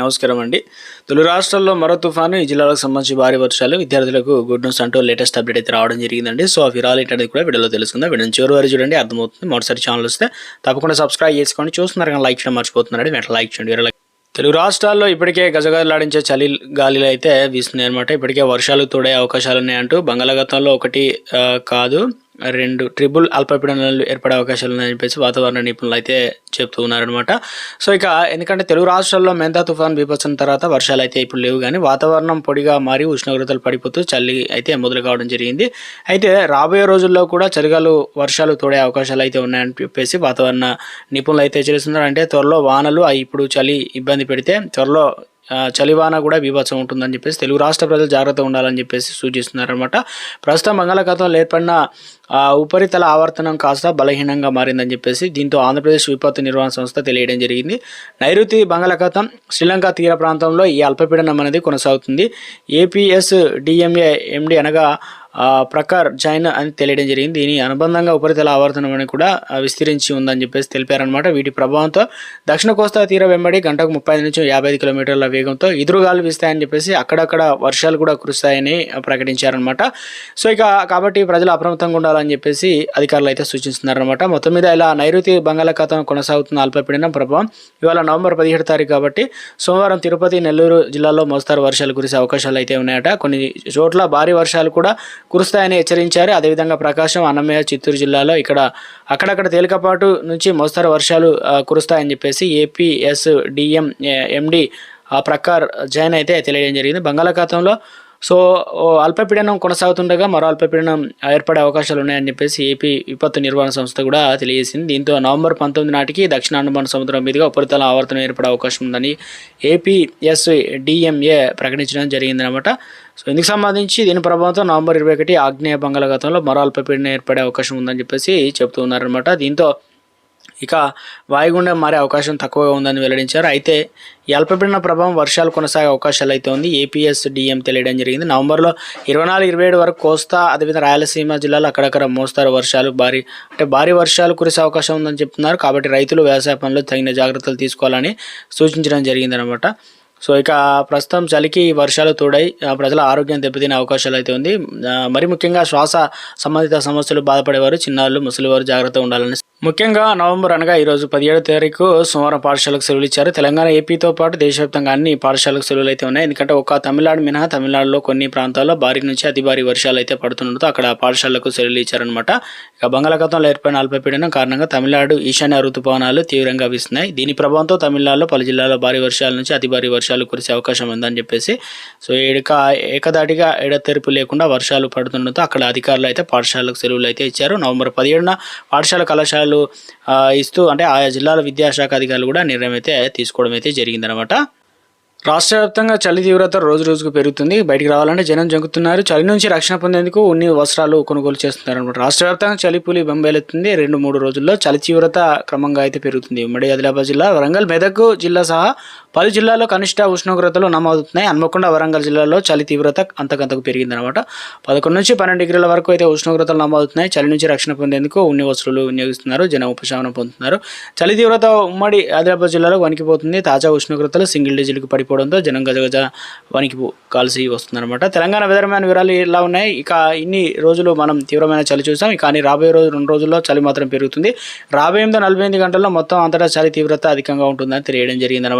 నమస్కారం అండి తొలి రాష్ట్రాల్లో మరో తుఫాను ఈ జిల్లాలకు సంబంధించి భారీ వర్షాలు విద్యార్థులకు గుడ్ న్యూస్ అంటూ లేటెస్ట్ అప్డేట్ అయితే రావడం జరిగిందండి. సో ఆ విరాలు ఏంటనేది కూడా వీడియోలో తెలుసుకుందాం. వీడియో చివరి వరకు చూడండి అర్థమవుతుంది. మొదటిసారి ఛానల్ వస్తే తప్పకుండా సబ్స్క్రైబ్ చేసుకోండి. చూస్తున్నారు కానీ లైక్ చేయడం మర్చిపోతున్నారండి. వెంటనే లైక్ చేయండి. తెలుగు రాష్ట్రాల్లో ఇప్పటికే గజగజలాడించే చలి గాలిలు అయితే వీస్తున్నాయి అనమాట ఇప్పటికే వర్షాలు తోడే అవకాశాలు ఉన్నాయంటూ బంగాళాఖాతంలో ఒకటి కాదు రెండు ట్రిబుల్ అల్పపీడనాలు ఏర్పడే అవకాశాలు ఉన్నాయని చెప్పేసి వాతావరణ నిపుణులు అయితే చెప్తూ ఉన్నారనమాట సో ఇక ఎందుకంటే తెలుగు రాష్ట్రాల్లో మెంతా తుఫాన్ బీపొచ్చిన తర్వాత వర్షాలు అయితే ఇప్పుడు లేవు కానీ వాతావరణం పొడిగా మారి ఉష్ణోగ్రతలు పడిపోతూ చలి అయితే మొదలు కావడం జరిగింది. అయితే రాబోయే రోజుల్లో కూడా చలిగాలు వర్షాలు తోడే అవకాశాలు అయితే ఉన్నాయని చెప్పేసి వాతావరణ నిపుణులు అయితే చేస్తున్నారు అంటే త్వరలో వానలు ఇప్పుడు చలి ఇబ్బంది పెడితే త్వరలో చలివాన కూడా బీభత్సం ఉంటుందని చెప్పేసి తెలుగు రాష్ట్ర ప్రజలు జాగ్రత్త ఉండాలని చెప్పేసి సూచిస్తున్నారనమాట ప్రస్తుతం బంగాళాఖాతంలో ఏర్పడిన ఉపరితల ఆవర్తనం కాస్త బలహీనంగా మారిందని చెప్పేసి దీంతో ఆంధ్రప్రదేశ్ విపత్తు నిర్వహణ సంస్థ తెలియడం జరిగింది. నైరుతి బంగాళాఖాతం శ్రీలంక తీర ప్రాంతంలో ఈ అల్పపీడనం అనేది కొనసాగుతుంది. ఏపీఎస్ డిఎంఏ ఎండి అనగా ప్రకార్ జైన్ అని తెలియడం జరిగింది. దీని అనుబంధంగా ఉపరితల ఆవర్తనం అని కూడా విస్తరించి ఉందని చెప్పేసి తెలిపారనమాట వీటి ప్రభావంతో దక్షిణ కోస్తా తీర వెంబడి గంటకు ముప్పై ఐదు నుంచి యాభై కిలోమీటర్ల వేగంతో ఎదురుగాలు వీస్తాయని చెప్పేసి అక్కడక్కడ వర్షాలు కూడా కురుస్తాయని ప్రకటించారనమాట సో ఇక కాబట్టి ప్రజలు అప్రమత్తంగా ఉండాలని చెప్పేసి అధికారులు అయితే సూచిస్తున్నారనమాట మొత్తం మీద ఇలా నైరుతి బంగాళాఖాతం కొనసాగుతున్న అల్పపీడనం ప్రభావం ఇవాళ నవంబర్ పదిహేడు తారీఖు కాబట్టి సోమవారం తిరుపతి నెల్లూరు జిల్లాలో మోస్తారు వర్షాలు కురిసే అవకాశాలు అయితే ఉన్నాయట. కొన్ని చోట్ల భారీ వర్షాలు కూడా కురుస్తాయని హెచ్చరించారు. అదేవిధంగా ప్రకాశం అన్నమయ్య చిత్తూరు జిల్లాలో ఇక్కడ అక్కడక్కడ తేలికపాటు నుంచి మోస్తరు వర్షాలు కురుస్తాయని చెప్పేసి ఏపీఎస్ డిఎం ఎండి ఆ ప్రకార్ జైన్ అయితే తెలియడం జరిగింది. బంగాళాఖాతంలో సో అల్పపీడనం కొనసాగుతుండగా మరో అల్పపీడనం ఏర్పడే అవకాశాలు ఉన్నాయని చెప్పేసి ఏపీ విపత్తు నిర్వహణ సంస్థ కూడా తెలియజేసింది. దీంతో నవంబర్ పంతొమ్మిది నాటికి దక్షిణ అండమాన్ సముద్రం మీదుగా ఉపరితల ఆవర్తనం ఏర్పడే అవకాశం ఉందని ఏపీఎస్ డిఎంఏ ప్రకటించడం జరిగిందనమాట సో ఇందుకు సంబంధించి దీని ప్రభావంతో నవంబర్ ఇరవై ఒకటి ఆగ్నేయ బంగాళాఖాతంలో మరో అల్పపీడనం ఏర్పడే అవకాశం ఉందని చెప్పేసి చెబుతున్నారనమాట ఉన్నారనమాట దీంతో ఇక వాయుగుండం మారే అవకాశం తక్కువగా ఉందని వెల్లడించారు. అయితే ఈ అల్పపీడన ప్రభావం వర్షాలు కొనసాగే అవకాశాలు అయితే ఉంది. ఏపీఎస్ డిఎం తెలియడం జరిగింది. నవంబర్లో ఇరవై నాలుగు ఇరవై ఏడు వరకు కోస్తా అదేవిధంగా రాయలసీమ జిల్లాలో అక్కడక్కడ మోస్తారు వర్షాలు. భారీ అంటే భారీ వర్షాలు కురిసే అవకాశం ఉందని చెప్తున్నారు. కాబట్టి రైతులు వ్యవసాయ పనులు తగిన జాగ్రత్తలు తీసుకోవాలని సూచించడం జరిగిందనమాట సో ఇక ప్రస్తుతం చలికి వర్షాలు తోడై ఆ, ప్రజల ఆరోగ్యం దెబ్బతినే అవకాశాలు అయితే ఉంది. మరి ముఖ్యంగా శ్వాస సంబంధిత సమస్యలు బాధపడేవారు చిన్నారులు ముసలివారు జాగ్రత్తగా ఉండాలని ముఖ్యంగా నవంబర్ అనగా ఈరోజు పదిహేడో తారీఖు సోమవారం పాఠశాలకు సెలవులు ఇచ్చారు. తెలంగాణ ఏపీతో పాటు దేశవ్యాప్తంగా అన్ని పాఠశాలకు సెలవులు అయితే ఉన్నాయి. ఎందుకంటే ఒక తమిళనాడు మినహా తమిళనాడులో కొన్ని ప్రాంతాల్లో భారీ నుంచి అతి భారీ వర్షాలు అయితే పడుతుండటంతో అక్కడ పాఠశాలకు సెలవులు ఇచ్చారనమాట ఇక బంగాళాఖాతంలో ఏర్పడిన అల్పపీడనం కారణంగా తమిళనాడు ఈశాన్య ఋతుపవనాలు తీవ్రంగా వీస్తున్నాయి. దీని ప్రభావంతో తమిళనాడులో పలు జిల్లాల్లో భారీ వర్షాల నుంచి అతి భారీ వర్షాలు కురిసే అవకాశం ఉందని చెప్పేసి సో ఏక ఏకదాటిగా ఎడతెరుపు లేకుండా వర్షాలు పడుతుండటంతో అక్కడ అధికారులు అయితే పాఠశాలకు సెలవులు అయితే ఇచ్చారు. నవంబర్ పదిహేడున పాఠశాల కళాశాల ఇస్తూ అంటే ఆయా జిల్లాల విద్యాశాఖ అధికారులు కూడా నిర్ణయం అయితే తీసుకోవడం అయితే జరిగిందనమాట రాష్ట్ర వ్యాప్తంగా చలి తీవ్రత రోజు రోజుకు పెరుగుతుంది. బయటికి రావాలంటే జనం జంకుతున్నారు. చలి నుంచి రక్షణ పొందేందుకు ఉన్ని వస్త్రాలు కొనుగోలు చేస్తున్నారు అనమాట రాష్ట్ర వ్యాప్తంగా చలి పులి బొంబేలెత్తుంది. రెండు మూడు రోజుల్లో చలి తీవ్రత క్రమంగా అయితే పెరుగుతుంది. ఉమ్మడి ఆదిలాబాద్ జిల్లా వరంగల్ మెదక్ జిల్లా సహా పలు జిల్లాల్లో కనిష్ట ఉష్ణోగ్రతలు నమోదుతున్నాయి హన్మకొండ వరంగల్ జిల్లాలో చలి తీవ్రత అంతకంతకు పెరిగిందనమాట పదకొండు నుంచి పన్నెండు డిగ్రీల వరకు అయితే ఉష్ణోగ్రతలు నమోదుతున్నాయి చలి నుంచి రక్షణ పొందేందుకు ఉన్ని వస్తువులు వినియోగిస్తున్నారు. జనం ఉపశమనం పొందుతున్నారు. చలి తీవ్రత ఉమ్మడి ఆదిలాబాద్ జిల్లాలో వణికిపోతుంది. తాజా ఉష్ణోగ్రతలు సింగిల్ డిజిట్కి పడిపోవడంతో జనం గజగజ వణికి కాల్సి వస్తుందన్నమాట. తెలంగాణ వెదర్మ్యాన్ వివరాలు ఇలా ఉన్నాయి? ఇక ఇన్ని రోజులు మనం తీవ్రమైన చలి చూసాం. కానీ రాబోయే రోజు రెండు రోజుల్లో చలి మాత్రం పెరుగుతుంది. రాబోయే ఎనిమిది నలభై ఎనిమిది గంటల్లో మొత్తం అంతటా చలి తీవ్రత అధికంగా ఉంటుందని తెలియడం జరిగిందన్నమాట.